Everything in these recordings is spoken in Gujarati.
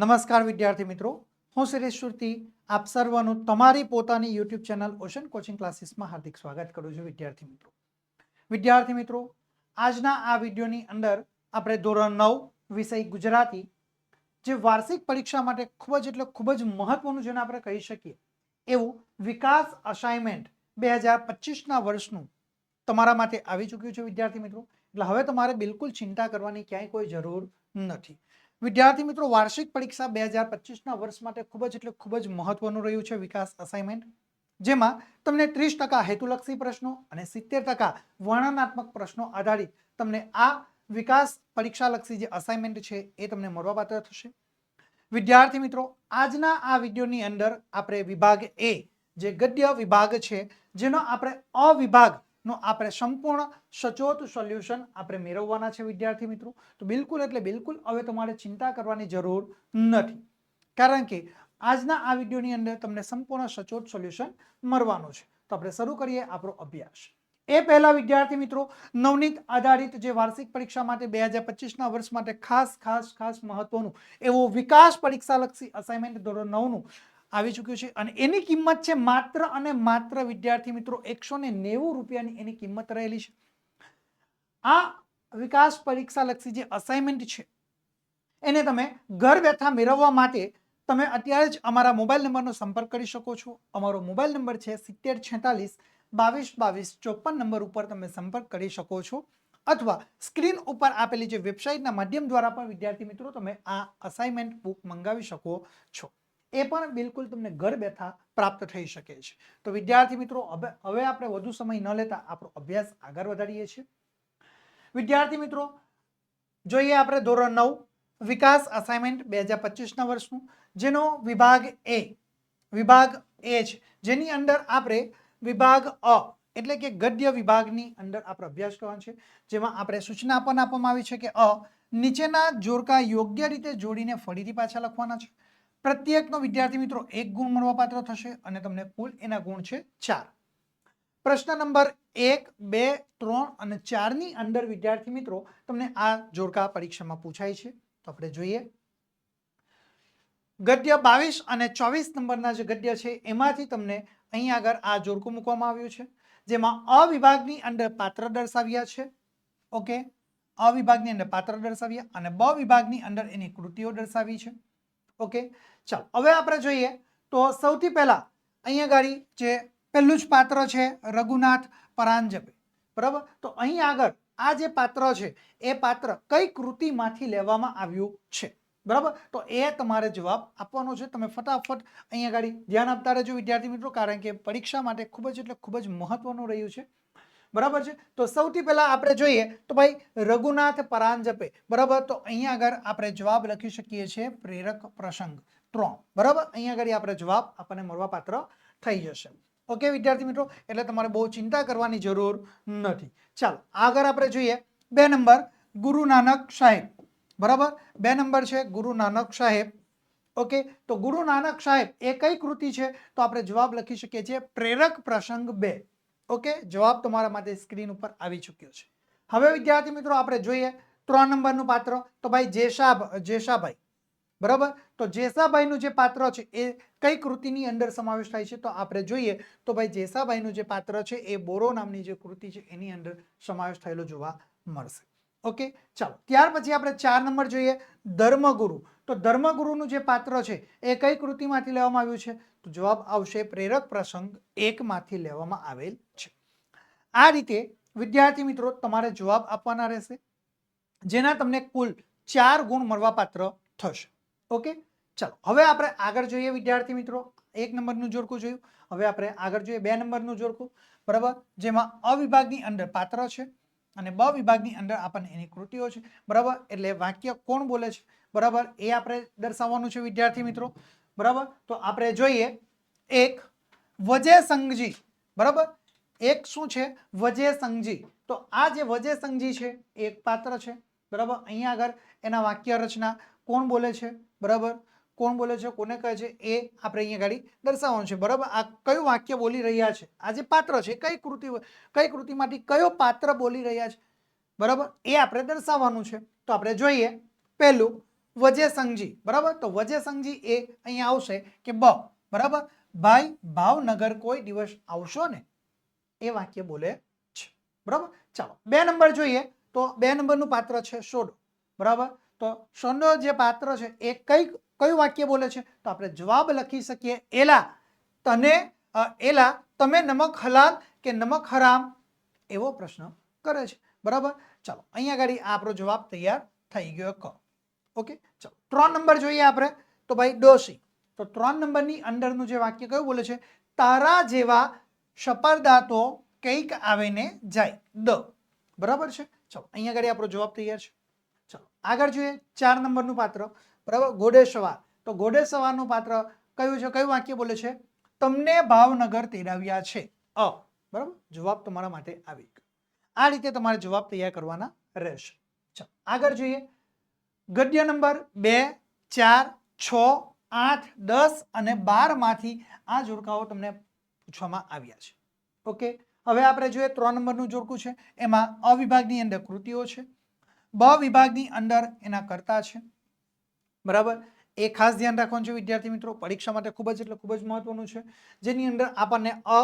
નમસ્કાર વિદ્યાર્થી મિત્રો. હું સુરેશ સુરતી. આપ સર્વનું તમારી પોતાની યુટ્યુબ ચેનલ ઓશન કોચિંગ ક્લાસીસમાં હાર્દિક સ્વાગત કરું છું વિદ્યાર્થી મિત્રો. વિદ્યાર્થી મિત્રો, આજના આ વિડીયોની અંદર આપણે ધોરણ નવ વિષય ગુજરાતી, જે વાર્ષિક પરીક્ષા માટે ખૂબ જ એટલે ખૂબ જ મહત્વનું જેને આપણે કહી શકીએ, એવું વિકાસ અસાઇનમેન્ટ બે હજાર પચીસના વર્ષનું તમારા માટે આવી ચૂક્યું છે વિદ્યાર્થી મિત્રો. એટલે હવે તમારે બિલકુલ ચિંતા કરવાની ક્યાંય કોઈ જરૂર નથી. વિદ્યાર્થી મિત્રો, વાર્ષિક પરીક્ષા બે હજાર પચીસના વર્ષ માટે ખૂબ જ એટલે ખૂબ જ મહત્વનું રહ્યું છે વિકાસ અસાઇનમેન્ટ જેમાં તમને ત્રીસ ટકા હેતુલક્ષી પ્રશ્નો અને સિત્તેર ટકા વર્ણનાત્મક પ્રશ્નો આધારિત તમને આ વિકાસ પરીક્ષાલક્ષી જે અસાઇનમેન્ટ છે એ તમને મળવાપાત્ર થશે. વિદ્યાર્થી મિત્રો, આજના આ વિડીયોની અંદર આપણે વિભાગ એ જે ગદ્ય વિભાગ છે, જેનો આપણે અ વિભાગનો આપણે સંપૂર્ણ સચોટ સોલ્યુશન આપણે મેળવવાના છે વિદ્યાર્થી મિત્રો. તો બિલકુલ એટલે બિલકુલ હવે તમારે ચિંતા કરવાની જરૂર નથી. કારણ કે આજના આ વિડીયોની અંદર તમને સંપૂર્ણ સચોટ સોલ્યુશન મળવાનું છે. તો આપણે શરૂ કરીએ આપણો અભ્યાસ. એ પહેલા વિદ્યાર્થી મિત્રો, નવનીત આધારિત જે વાર્ષિક પરીક્ષા માટે બે હજાર પચીસના વર્ષ માટે ખાસ ખાસ ખાસ મહત્વનું એવું વિકાસ પરીક્ષાલક્ષી અસાઇનમેન્ટ ધોરણ નવનું આવી ચૂક્યું છે. અને એની કિંમત છે માત્ર અને માત્ર વિદ્યાર્થી મિત્રો એકસો ને નેવું રૂપિયાની એની કિંમત રહેલી છે. આ વિકાસ પરીક્ષાલક્ષી જે અસાઇનમેન્ટ છે, એને તમે ઘર બેઠા મેળવવા માટે તમે અત્યારે જ અમારા મોબાઈલ નંબરનો સંપર્ક કરી શકો છો. અમારો મોબાઈલ નંબર છે સિત્તેર છેતાલીસ બાવીસ બાવીસ ચોપન નંબર ઉપર તમે સંપર્ક કરી શકો છો. અથવા સ્ક્રીન ઉપર આપેલી જે વેબસાઇટના માધ્યમ દ્વારા પણ વિદ્યાર્થી મિત્રો તમે આ અસાઇનમેન્ટ બુક મંગાવી શકો છો. એ પણ બિલકુલ તમને ઘર બેઠા પ્રાપ્ત થઈ શકે છે. તો વિદ્યાર્થી મિત્રો હવે આપણે વધુ સમય ન લેતા આપણો અભ્યાસ આગળ વધારીએ છીએ. વિદ્યાર્થી મિત્રો, જોઈએ આપણે ધોરણ નવ, વિકાસ અસાઇનમેન્ટ બે હજાર પચીસના વર્ષનું. જેનો વિભાગ એ વિભાગ એ છે જેની અંદર આપણે વિભાગ અ, એટલે કે ગદ્ય વિભાગની અંદર આપણે અભ્યાસ કરવાનો છે. જેમાં આપણે સૂચના પણ આપવામાં આવી છે કે અ, નીચેના જોરકા યોગ્ય રીતે જોડીને ફરીથી પાછા લખવાના છે. પ્રત્યેકનો વિદ્યાર્થી મિત્રો એક ગુણ મળવાપાત્ર થશે અને તમને કુલ એના ગુણ છે ચાર. પ્રશ્ન નંબર એક, બે, ત્રણ અને ચારની અંદર વિદ્યાર્થી મિત્રો તમને આ જોડકા પરીક્ષામાં પૂછાય છે. તો આપણે જોઈએ. ગદ્ય બાવીસ અને ચોવીસ નંબરના જે ગદ્ય છે એમાંથી તમને અહીં આગળ આ જોડકું મૂકવામાં આવ્યું છે. જેમાં અવિભાગની અંદર પાત્ર દર્શાવ્યા છે. ઓકે? અવિભાગની અંદર પાત્ર દર્શાવ્યા અને બ વિભાગની અંદર એની કૃતિઓ દર્શાવી છે. ઓકે? ચાલો, હવે આપણે જોઈએ તો સૌથી પહેલા અહીંયા આગળ જે પહેલું જ પાત્ર છે, રઘુનાથ પરાંજપે. બરાબર? તો અહીં આગળ આ જે પાત્ર છે, એ પાત્ર કઈ કૃતિમાંથી લેવામાં આવ્યું છે? બરાબર? તો એ તમારે જવાબ આપવાનો છે. તમે ફટાફટ અહીંયા આગળ ધ્યાન આપતા રહેજો વિદ્યાર્થી મિત્રો, કારણ કે પરીક્ષા માટે ખૂબ જ એટલે ખૂબ જ મહત્વનું રહ્યું છે. બરાબર છે? તો સૌથી પહેલા આપણે જોઈએ તો ભાઈ રઘુનાથ પરાંજપે, બરાબર? તો અહીંયા આગળ આપણે જવાબ લખી શકીએ છીએ પ્રેરક પ્રસંગ ત્રણ, બરાબર? અહીંયા આગળ આપણે જવાબ આપણને મળવાપાત્ર થઈ જશે. ઓકે, વિદ્યાર્થી મિત્રો? એટલે તમારે બહુ ચિંતા કરવાની જરૂર નથી. ચાલો, આગળ આપણે જોઈએ બે નંબર, ગુરુ નાનક સાહેબ, બરાબર? બે નંબર છે ગુરુ નાનક સાહેબ. ઓકે, તો ગુરુ નાનક સાહેબ એ કઈ કૃતિ છે? તો આપણે જવાબ લખી શકીએ છીએ પ્રેરક પ્રસંગ બે. ઓકે, જવાબ તમારા માટે સ્ક્રીન ઉપર આવી ચૂક્યો છે. હવે વિદ્યાર્થી મિત્રો આપણે જોઈએ ત્રણ નંબરનું પાત્ર. તો ભાઈ જેસા જેસાભાઈ બરાબર? તો જેસાભાઈનું જે પાત્ર છે એ કઈ કૃતિની અંદર સમાવેશ થાય છે? તો આપણે જોઈએ તો ભાઈ જેસાભાઈનું જે પાત્ર છે એ બોરો નામની જે કૃતિ છે એની અંદર સમાવેશ થયેલો જોવા મળશે. ઓકે, ચાલો. ત્યાર પછી આપણે ચાર નંબર જોઈએ. ધર્મગુરુ. તો ધર્મગુરુનું જે પાત્ર છે, એ કઈ કૃતિમાંથી લેવામાં આવ્યું છે? તો જવાબ આવશે પ્રેરક પ્રસંગ એકમાંથી લેવામાં આવેલ છે. આ રીતે, વિદ્યાર્થી મિત્રો, તમારે જવાબ આપવાના રહેશે, જેના તમને કુલ ચાર ગુણ મળવાપાત્ર થશે. ઓકે? ચાલો, હવે આપણે આગળ જોઈએ વિદ્યાર્થી મિત્રો. એક નંબરનું જોડકું જોયું. હવે આપણે આગળ જોઈએ બે નંબરનું જોડકું. બરાબર? જેમાં અવિભાગની અંદર પાત્ર છે અને બ વિભાગની અંદર આપણને એની કૃતિઓ છે. બરાબર? એટલે વાક્ય કોણ બોલે છે? બરાબર? એ આપણે દર્શાવવાનું છે વિદ્યાર્થી મિત્રો. બરાબર? તો આપણે જોઈએ, એક વજે સંઘજી બરાબર? એક શું છે? વજે સંઘજી તો આ જે વજે સંઘજી છે એક પાત્ર છે. બરાબર? અહીંયા આગળ એના વાક્ય રચના કોણ બોલે છે? બરાબર? કોણ બોલે છે? કોને કહે છે? એ આપણે અહીંયા ગાડી દર્શાવવાનું છે. બરાબર? આ કયું વાક્ય બોલી રહ્યા છે? આ જે પાત્ર છે કઈ કૃતિ, કઈ કૃતિમાંથી કયો પાત્ર બોલી રહ્યા છે? બરાબર? એ આપણે દર્શાવવાનું છે. તો આપણે જોઈએ, પહેલું વજે સંઘજી બરાબર? તો વજે સંઘજી એ અહીંયા આવશે કે બ, બરાબર? ભાઈ, ભાવનગર કોઈ દિવસ આવશો ને? એ વાક્ય બોલે છે. બરાબર? ચાલો, બે નંબર જોઈએ. તો બે નંબરનું પાત્ર છે સોડો, બરાબર? તો સોનો જે પાત્ર છે એ કઈ, કયું વાક્ય બોલે છે? તો આપણે જવાબ લખી શકીએ, એલા, તને એલા, તમે નમક હલાલ કે નમક હરામ? એવો પ્રશ્ન કરે છે. બરાબર? ચાલો, અહીંયા આગળ આપણો જવાબ તૈયાર થઈ ગયો ક. ઓકે, ચાલો. ત્રણ નંબર જોઈએ આપણે. તો ભાઈ ડોસી તો ત્રણ નંબરની અંદરનું જે વાક્ય કયું બોલે છે? તારા જેવા સપરદાતો કંઈક આવીને જાય. દ. બરાબર છે? ચાલો, અહીંયા આગળ આપણો જવાબ તૈયાર છે. ચાલો, આગળ જોઈએ ચાર નંબરનું પાત્ર. બરાબર? ઘોડેસવાર. તો ઘોડેસવારનું પાત્ર કયું છે? કયું વાક્ય બોલે છે? તમને ભાવનગર તેડાવ્યા છે. અ. બરાબર? જવાબ તમારા માટે આવી આ રીતે તમારે જવાબ તૈયાર કરવાના રહેશે. ચાલો, આગળ જોઈએ. ગદ્ય નંબર બે, ચાર, છ, આઠ, દસ અને બારમાંથી આ જોડકાઓ તમને પૂછવામાં આવ્યા છે. ઓકે? હવે આપણે જોઈએ ત્રણ નંબરનું જોડકું છે. એમાં અ વિભાગની અંદર કૃતિઓ છે. બ વિભાગની અંદર એના કરતા છે. બરાબર? એ ખાસ ધ્યાન રાખવાનું છે વિદ્યાર્થી મિત્રો. પરીક્ષા માટે ખૂબ જ એટલે ખૂબ જ મહત્વનું છે. જેની અંદર આપણને અ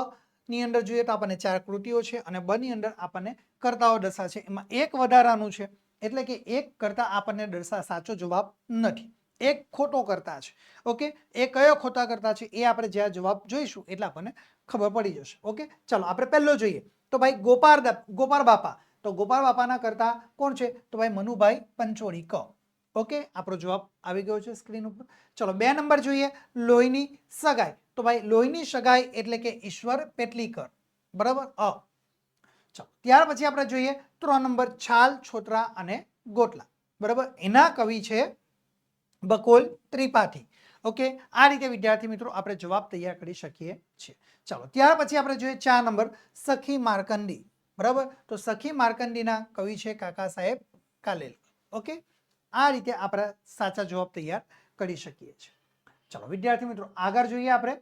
ની અંદર જોઈએ તો આપણને ચાર કૃતિઓ છે અને બની અંદર આપણને કરતાઓ દશા છે. એમાં એક વધારાનું છે. એટલે કે એક કરતા આપણને દર્શા સાચો જવાબ નથી. એક ખોટો કરતા છે. ઓકે? એ કયો ખોટા કરતા છે એ આપણે જ્યાં જવાબ જોઈશું એટલે આપણને ખબર પડી જશે. ઓકે? ચાલો, આપણે પહેલો જોઈએ. તો ભાઈ ગોપાર ગોપાર બાપા. તો ગોપાલ બાપાના કરતા કોણ છે? તો ભાઈ મનુભાઈ પંચોળી ક. ઓકે? આપણો જવાબ આવી ગયો છે સ્ક્રીન ઉપર. ચલો, બે નંબર જોઈએ. લોહીની સગાઈ. તો ભાઈ લોહીની સગાઈ એટલે કે ઈશ્વર પેટલીકર. બરાબર? અ. ચાલો, ત્યાર પછી આપણે જોઈએ ત્રણ નંબર છાલ, છોતરા અને ગોટલા. બરાબર? એના કવિ છે બકોલ ત્રિપાઠી. ઓકે? આ રીતે વિદ્યાર્થી મિત્રો આપણે જવાબ તૈયાર કરી શકીએ છીએ. ચાલો, ત્યાર પછી આપણે જોઈએ ચાર નંબર સખી માર્કંડી. બરાબર? તો સખી માર્કંડીના કવિ છે કાકા સાહેબ કાલેલ. ઓકે? આ રીતે આપણે સાચા જવાબ તૈયાર કરી શકીએ છીએ. ચાલો, વિદ્યાર્થી મિત્રો, આગળ જોઈએ આપણે.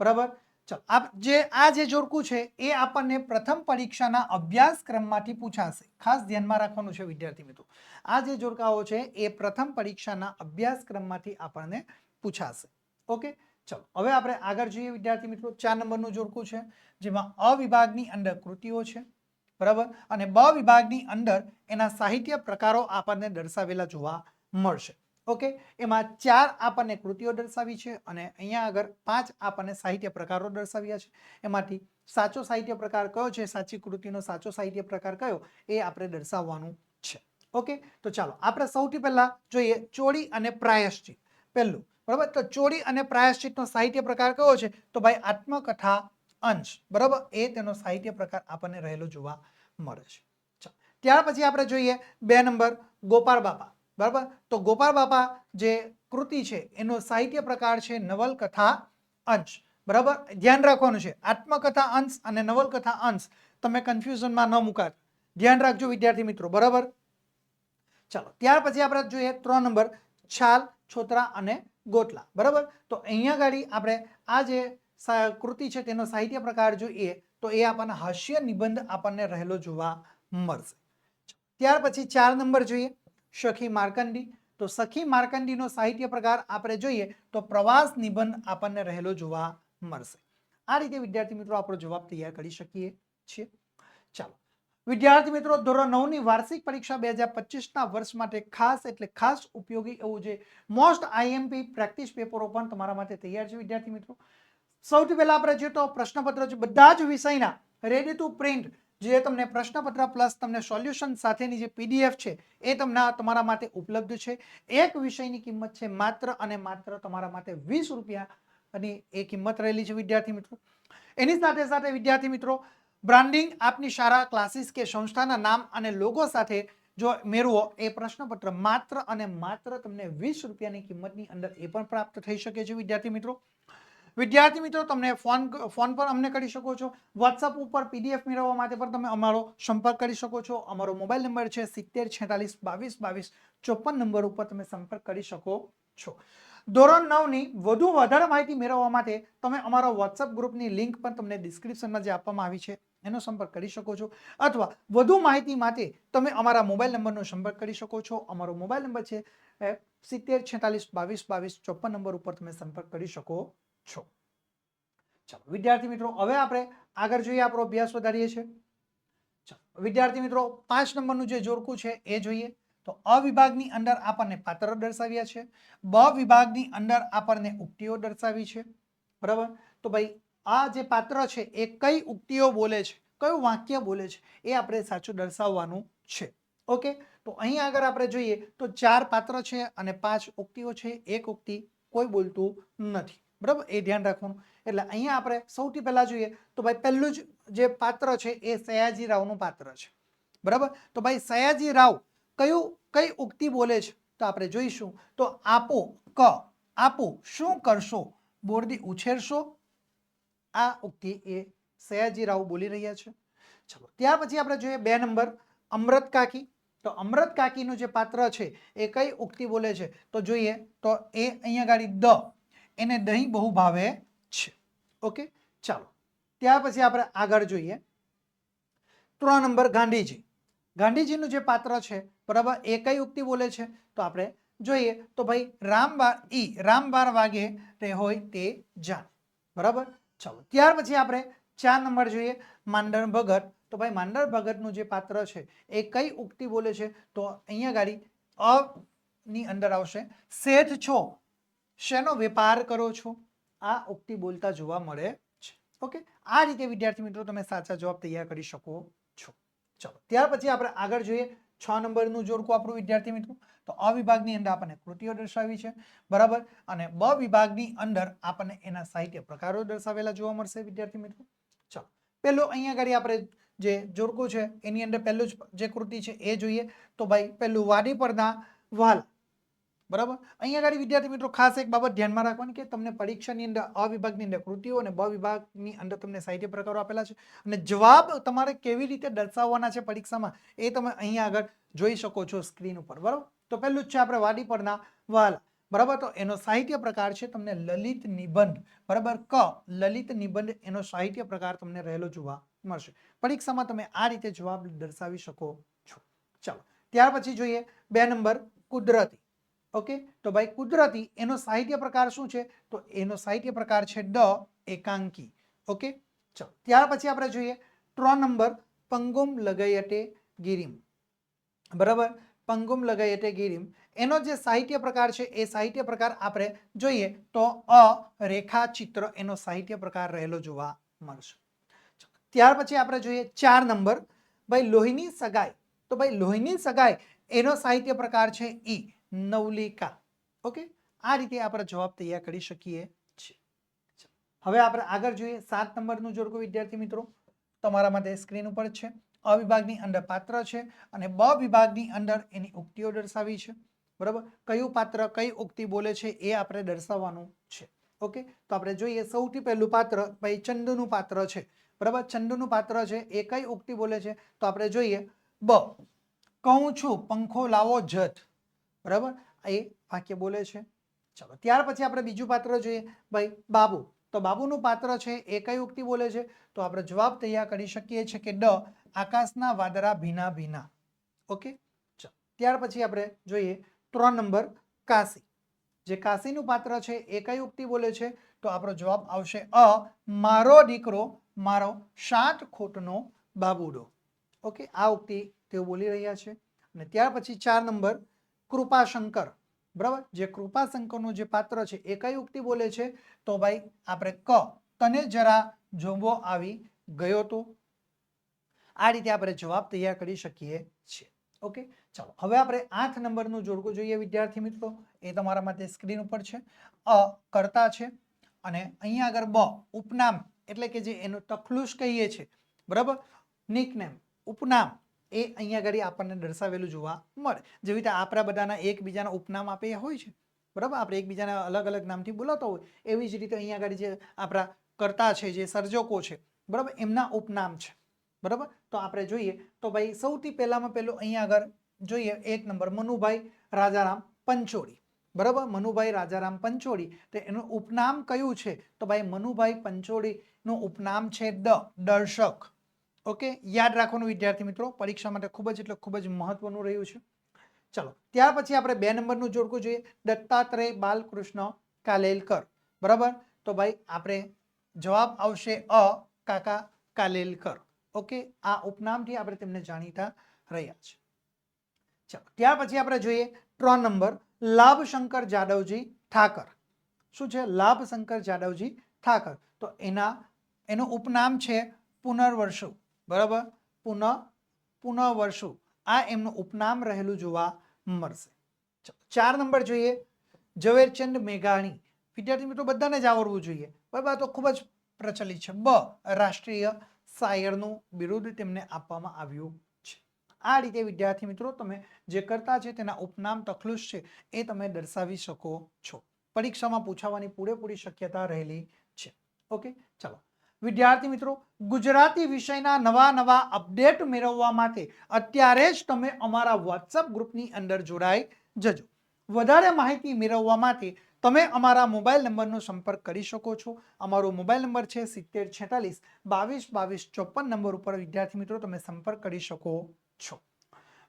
બરાબર? ચાલો, આપ જે, આ જે જોડકું છે, એ આપણને પ્રથમ પરીક્ષાના અભ્યાસક્રમમાંથી પૂછાશે. ખાસ ધ્યાનમાં રાખવાનું છે, વિદ્યાર્થી મિત્રો. આ જે જોડકાઓ છે, એ પ્રથમ પરીક્ષાના અભ્યાસક્રમમાંથી આપણને પૂછાશે. ઓકે? ચલો, હવે આપણે આગળ જોઈએ, વિદ્યાર્થી મિત્રો. ચાર નંબરનું જોડકું છે, જેમાં અ વિભાગની અંદર કૃતિઓ છે, બરાબર? અને બ વિભાગની અંદર એના સાહિત્ય પ્રકારો આપણને દર્શાવેલા જોવા મળશે. ઓકે? એમાં ચાર આપણને કૃતિઓ દર્શાવી છે અને અહીંયા આગળ પાંચ આપણને સાહિત્ય પ્રકારો દર્શાવ્યા છે. એમાંથી સાચો સાહિત્ય પ્રકાર કયો છે? સાચી કૃતિનો સાચો સાહિત્ય પ્રકાર કયો? એ આપણે દર્શાવવાનું છે. ઓકે? તો ચાલો, આપણે સૌથી પહેલા જોઈએ ચોળી અને પ્રાયશ્ચિત. પહેલું, બરાબર? તો ચોરી અને પ્રાયશ્ચિતનો સાહિત્ય પ્રકાર કયો છે? તો ભાઈ આત્મકથા અંશ, બરાબર? એ તેનો સાહિત્ય પ્રકાર આપણને રહેલો જોવા મળે છે. ત્યાર પછી આપણે જોઈએ બે નંબર ગોપાળ બાપા. બરાબર? તો ગોપાળ બાપા જે કૃતિ છે, એનો સાહિત્ય પ્રકાર છે નવલકથા અંશ. બરાબર? ધ્યાન રાખવાનું છે. આત્મકથા અંશ અને નવલકથા અંશ. તમે કન્ફ્યુઝનમાં ન મુકાતા. ધ્યાન રાખજો વિદ્યાર્થી મિત્રો. બરાબર? ચાલો, ત્યાર પછી આપણે જોઈએ ત્રણ નંબર. છાલ, છોતરા અને ગોટલા બરાબર? તો અહીંયા ગાડી આપણે આ જે કૃતિ છે તેનો સાહિત્ય પ્રકાર જોઈએ તો એ આપણને હાસ્ય નિબંધ આપણને રહેલો જોવા મળશે. ત્યાર પછી ચાર નંબર જોઈએ. સખી માર્કંડી. તો સખી માર્કંડીનો સાહિત્ય પ્રકાર આપણે જોઈએ તો પ્રવાસ નિબંધ આપણને રહેલો જોવા મળશે. આ રીતે વિદ્યાર્થી મિત્રો આપણો જવાબ તૈયાર કરી શકીએ છીએ. ચાલો. વિદ્યાર્થી મિત્રો, ધોરણ નવની વાર્ષિક પરીક્ષા બે હજાર પચીસના વર્ષ માટે ખાસ એટલે ખાસ ઉપયોગી એવું છે મોસ્ટ આઈએમપી પ્રેક્ટિસ પેપરો પણ તમારા માટે તૈયાર છે વિદ્યાર્થી મિત્રો. સૌથી પહેલા આપણે જોઈએ તો પ્રશ્નપત્ર છે. બધા જ વિષયના રેડી ટુ પ્રિન્ટ જે તમને પ્રશ્નપત્ર પ્લસ તમને સોલ્યુશન સાથેની જે પીડીએફ છે, એ તમને તમારા માટે ઉપલબ્ધ છે. એક વિષયની કિંમત છે માત્ર અને માત્ર તમારા માટે વીસ રૂપિયાની એ કિંમત રહેલી છે વિદ્યાર્થી મિત્રો. એની સાથે સાથે વિદ્યાર્થી મિત્રો, બ્રાન્ડિંગ આપની શાળા, ક્લાસીસ કે સંસ્થાના નામ અને લોગો સાથે જો મેળવો, એ પ્રશ્નપત્ર માત્ર અને માત્ર તમને વીસ રૂપિયાની કિંમતની અંદર એ પણ પ્રાપ્ત થઈ શકે છે વિદ્યાર્થી મિત્રો. વિદ્યાર્થી મિત્રો, તમને ફોન ફોન પર અમને કરી શકો છો. વોટ્સઅપ ઉપર પીડીએફ મેળવવા માટે પણ તમે અમારો સંપર્ક કરી શકો છો. અમારો મોબાઈલ નંબર છે સિત્તેર છેતાલીસ બાવીસ બાવીસ ચોપન નંબર ઉપર તમે સંપર્ક કરી શકો છો. ધોરણ નવની વધુ વધારે માહિતી મેળવવા માટે તમે અમારો વોટ્સઅપ ગ્રુપની લિંક પણ તમને ડિસ્ક્રિપ્શનમાં જે આપવામાં આવી છે, એનો સંપર્ક કરી શકો છો. અથવા વધુ માહિતી માટે તમે અમારા મોબાઈલ નંબરનો સંપર્ક કરી શકો છો. અમારો મોબાઈલ નંબર છે સિત્તેર છેતાલીસ બાવીસ બાવીસ ચોપન નંબર ઉપર તમે સંપર્ક કરી શકો છો. ચાલો, વિદ્યાર્થી મિત્રો, હવે આપણે આગળ જોઈએ, આપણો અભ્યાસ વધારીએ છીએ. ચાલો, વિદ્યાર્થી મિત્રો, પાંચ નંબરનું જે જોડકું છે, એ જોઈએ. તો અ વિભાગની અંદર આપણને પાત્રો દર્શાવ્યા છે. બ વિભાગની અંદર આપણને ઉક્તિઓ દર્શાવી છે. બરાબર? તો ભાઈ, આ જે પાત્ર છે, એ કઈ ઉક્તિઓ બોલે છે? કયું વાક્ય બોલે છે? એ આપણે સાચું દર્શાવવાનું છે. ઓકે? તો અહીં આગળ આપણે જોઈએ, તો ચાર પાત્ર છે અને પાંચ ઉક્તિઓ છે. એક ઉક્તિ કોઈ બોલતું નથી. બરાબર? એ ધ્યાન રાખવાનું. એટલે અહીંયા આપણે સૌથી પહેલા જોઈએ તો ભાઈ પહેલું જ જે પાત્ર છે એ સયાજી રાવનું પાત્ર છે. બરાબર? તો ભાઈ સયાજી રાવ કયું, કઈ ઉક્તિ બોલે છે? તો આપણે જોઈશું. તો આપો, ક, આપો, શું કરશો? બોરદી ઉછેરશો. આ ઉક્તિ એ સયાજી રાવ બોલી રહ્યા છે. ચલો ત્યાર પછી આપણે જોઈએ બે નંબર, અમૃત કાકી. તો અમૃત કાકીનું જે પાત્ર છે એ કઈ ઉક્તિ બોલે છે? તો જોઈએ તો એ અહીંયા ગાડી દ. એને દહીં બહુ ભાવે છે. ઓકે ચાલો. ત્યાર પછી આપણે આગળ જોઈએ. ત્રણ નંબર ગાંધીજી. ગાંધીજીનું જે પાત્ર છે, બરાબર, એ કઈ ઉક્તિ બોલે છે? તો આપણે જોઈએ. તો ભાઈ રામ બાર ઈ રામ બાર વાગે તે હોય તે જાણ. બરાબર? ચાલો. ત્યાર પછી આપણે ચાર નંબર જોઈએ. માંડણ ભગત. તો ભાઈ માંડણ ભગતનું જે પાત્ર છે, એ કઈ ઉક્તિ બોલે છે? તો અહીંયા ગાડી અ ની અંદર આવશે. શેઠ છો. શેનો વેપાર કરો છો? આ ઉક્તિ બોલતા જોવા મળે છે. ઓકે? આ રીતે, વિદ્યાર્થી મિત્રો, તમે સાચા જવાબ તૈયાર કરી શકો છો. ચલો, ત્યાર પછી આપણે આગળ જોઈએ છ નંબરનું જોડકું આપણું, વિદ્યાર્થી મિત્રો. તો અ વિભાગની અંદર આપણને કૃતિઓ દર્શાવી છે. બરાબર? અને બ વિભાગની અંદર આપણને એના સાહિત્ય પ્રકારો દર્શાવેલા જોવા મળશે, વિદ્યાર્થી મિત્રો. ચાલો પેલું અહીંયા આગળ આપણે જે જોડકું છે, એની અંદર પહેલું જ જે કૃતિ છે, એ જોઈએ. તો ભાઈ, પહેલું વાડી પરના વાલ. બરાબર? અહીંયા આગળ વિદ્યાર્થી મિત્રો ખાસ એક બાબત ધ્યાનમાં રાખવાની કે તમને પરીક્ષાની અંદર અ વિભાગની અંદર કૃતિઓ અને બ વિભાગની અંદર તમને સાહિત્ય પ્રકારો આપેલા છે અને જવાબ તમારે કેવી રીતે દર્શાવવાના છે પરીક્ષામાં એ તમે અહીંયા આગળ જોઈ શકો છો સ્ક્રીન ઉપર, બરાબર? તો પહેલું જ છે આપણે વાડી પરના વાલા, બરાબર? તો એનો સાહિત્ય પ્રકાર છે તમને લલિત નિબંધ, બરાબર? ક, લલિત નિબંધ એનો સાહિત્ય પ્રકાર તમને રહેલો જોવા મળશે. પરીક્ષામાં તમે આ રીતે જવાબ દર્શાવી શકો છો. ચાલો, ત્યાર પછી જોઈએ બે નંબર કુદરતી. ઓકે તો ભાઈ કુદરતી એનો સાહિત્ય પ્રકાર શું છે? તો એનો સાહિત્ય પ્રકાર છે ડ, એકાંકી. ઓકે ચલો, ત્યાર પછી આપણે જોઈએ ત્રણ નંબર, પંગુમ લગયટે ગિરિમ. બરાબર? પંગુમ લગયટે ગિરિમ. એનો જે સાહિત્ય પ્રકાર છે, એ સાહિત્ય પ્રકાર આપણે જોઈએ તો અ, રેખાચિત્ર એનો સાહિત્ય પ્રકાર રહેલો જોવા મળશે. ત્યાર પછી આપણે જોઈએ ચાર નંબર. ભાઈ લોહીની સગાઈ. તો ભાઈ લોહીની સગાઈ એનો સાહિત્ય પ્રકાર છે ઈ. નવલિકા. ઓકે? આ રીતે આપણે જવાબ તૈયાર કરી શકીએ છીએ. હવે આપણે આગળ જોઈએ સાત નંબરનું જોડકું વિદ્યાર્થી મિત્રો. તમારા માટે સ્ક્રીન ઉપર છે. અ વિભાગની અંદર પાત્ર છે અને બ વિભાગની અંદર એની ઉક્તિઓ દર્શાવી છે. બરાબર? કયું પાત્ર કઈ ઉક્તિ બોલે છે એ આપણે દર્શાવવાનું છે. ઓકે? તો આપણે જોઈએ સૌથી પહેલું પાત્ર ભાઈ ચંદુનું પાત્ર છે. બરાબર? ચંદુનું પાત્ર છે એ કઈ ઉક્તિ બોલે છે? તો આપણે જોઈએ બ. કહું છું પંખો લાવો જથ બરાબર? એ વાક્ય બોલે છે. ચલો, ત્યાર પછી આપણે બીજું પાત્ર જોઈએ. ભાઈ, બાબુ. તો બાબુનું પાત્ર છે એ કઈ ઉક્તિ બોલે છે? તો આપણે જવાબ તૈયાર કરી શકીએ છીએ કે ડ, આકાશના વાદળા ભીના ભીના. ઓકે? ચલો, ત્યાર પછી આપણે જોઈએ ત્રણ નંબર કાશી. જે કાશીનું પાત્ર છે એ કઈ ઉક્તિ બોલે છે? તો આપણો જવાબ આવશે અ, મારો દીકરો, મારો સાત ખોટનો બાબુડો. ઓકે? આ ઉક્તિ તેઓ બોલી રહ્યા છે. અને ત્યાર પછી ચાર નંબર કૃપાશંકર. બરાબર? જે કૃપાશંકરનું જે પાત્ર છે, એ કઈ ઉક્તિ બોલે છે? તો ભાઈ, આપણે ક, તને જરા જોવો આવી ગયો તો? આ રીતે આપણે જવાબ તૈયાર કરી શકીએ છીએ. ઓકે? ચાલો, હવે આપણે આઠ નંબરનું જોડકું જોઈએ, વિદ્યાર્થી મિત્રો. એ તમારા માટે સ્ક્રીન ઉપર છે. અ કરતા છે અને અહીંયા આગળ બ, ઉપનામ, એટલે કે જે એનું તખલુસ કહીએ છીએ. બરાબર? નિકનેમ, ઉપનામ. એ અહીંયા આગળ આપણને દર્શાવેલું જોવા મળે. જેવી રીતે આપણા બધાના એકબીજાના ઉપનામ આપે હોય છે. બરાબર? આપણે એકબીજાના અલગ અલગ નામથી બોલાતા હોય, એવી જ રીતે અહીંયા આગળ જે આપણા કરતા છે, જે સર્જકો છે, બરાબર? એમના ઉપનામ છે. બરાબર? તો આપણે જોઈએ, તો ભાઈ સૌથી પહેલામાં પહેલું અહીંયા આગળ જોઈએ, એક નંબર, મનુભાઈ રાજારામ પંચોળી. બરાબર? મનુભાઈ રાજારામ પંચોળી. તો એનું ઉપનામ કયું છે? તો ભાઈ મનુભાઈ પંચોળીનું ઉપનામ છે દ, દર્શક. ઓકે, યાદ રાખવાનું વિદ્યાર્થી મિત્રો, પરીક્ષા માટે ખૂબ જ એટલે ખૂબ જ મહત્વનું રહ્યું છે. ચલો, ત્યાર પછી આપણે બે નંબરનું જોડકું જોઈએ. દત્તાત્રેય બાલકૃષ્ણ કાલેલકર. બરાબર? તો ભાઈ, આપણે જવાબ આવશે અ, કાકા કાલેલકર. ઓકે, આ ઉપનામથી આપણે તેમને જાણીતા રહ્યા છે. ચાલો, ત્યાર પછી આપણે જોઈએ ત્રણ નંબર, લાભશંકર જાદવજી ઠાકર. શું છે? લાભશંકર જાદવજી ઠાકર. તો એના, એનું ઉપનામ છે પુનર્વસુ બરાબર? પુનઃ, પુનઃવર્ષુ. આ એમનું ઉપનામ રહેલું જોવા મળશે. ચાર નંબર જોઈએ. ઝવેરચંદ મેઘાણી. વિદ્યાર્થી મિત્રો, બધાને જ આવડવું જોઈએ. બરાબર? તો ખૂબ જ પ્રચલિત છે. બ, રાષ્ટ્રીય શાયરનું બિરુદ તેમને આપવામાં આવ્યું છે. આ રીતે વિદ્યાર્થી મિત્રો, તમે જે કરતા છે, તેના ઉપનામ તખલુસ છે, એ તમે દર્શાવી શકો છો. પરીક્ષામાં પૂછાવાની પૂરેપૂરી શક્યતા રહેલી છે. ઓકે? ચાલો. વિદ્યાર્થી મિત્રો, ગુજરાતી વિષયના નવા નવા અપડેટ મેળવવા માટે અત્યારે જ તમે અમારા વોટ્સઅપ ગ્રુપની અંદર જોડાઈ જજો. વધારે માહિતી મેળવવા માટે તમે અમારા મોબાઈલ નંબરનો સંપર્ક કરી શકો છો. અમારો મોબાઈલ નંબર છે સિત્તેર છેતાલીસ બાવીસ બાવીસ ચોપન નંબર ઉપર વિદ્યાર્થી મિત્રો તમે સંપર્ક કરી શકો છો.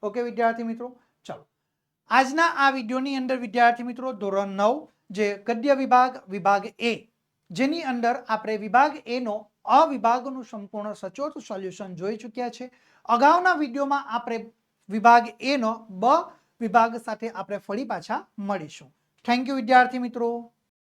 ઓકે વિદ્યાર્થી મિત્રો, ચાલો. આજના આ વિડીયોની અંદર વિદ્યાર્થી મિત્રો ધોરણ નવ જે ગદ્ય વિભાગ વિભાગ એ જેની અંદર આપણે વિભાગ એનો અ વિભાગનું સંપૂર્ણ સચોટ સોલ્યુશન જોઈ ચૂક્યા છે. અગાઉના વિડીયોમાં આપણે વિભાગ એનો બ વિભાગ સાથે આપણે ફરી પાછા મળીશું. થેન્ક યુ વિદ્યાર્થી મિત્રો.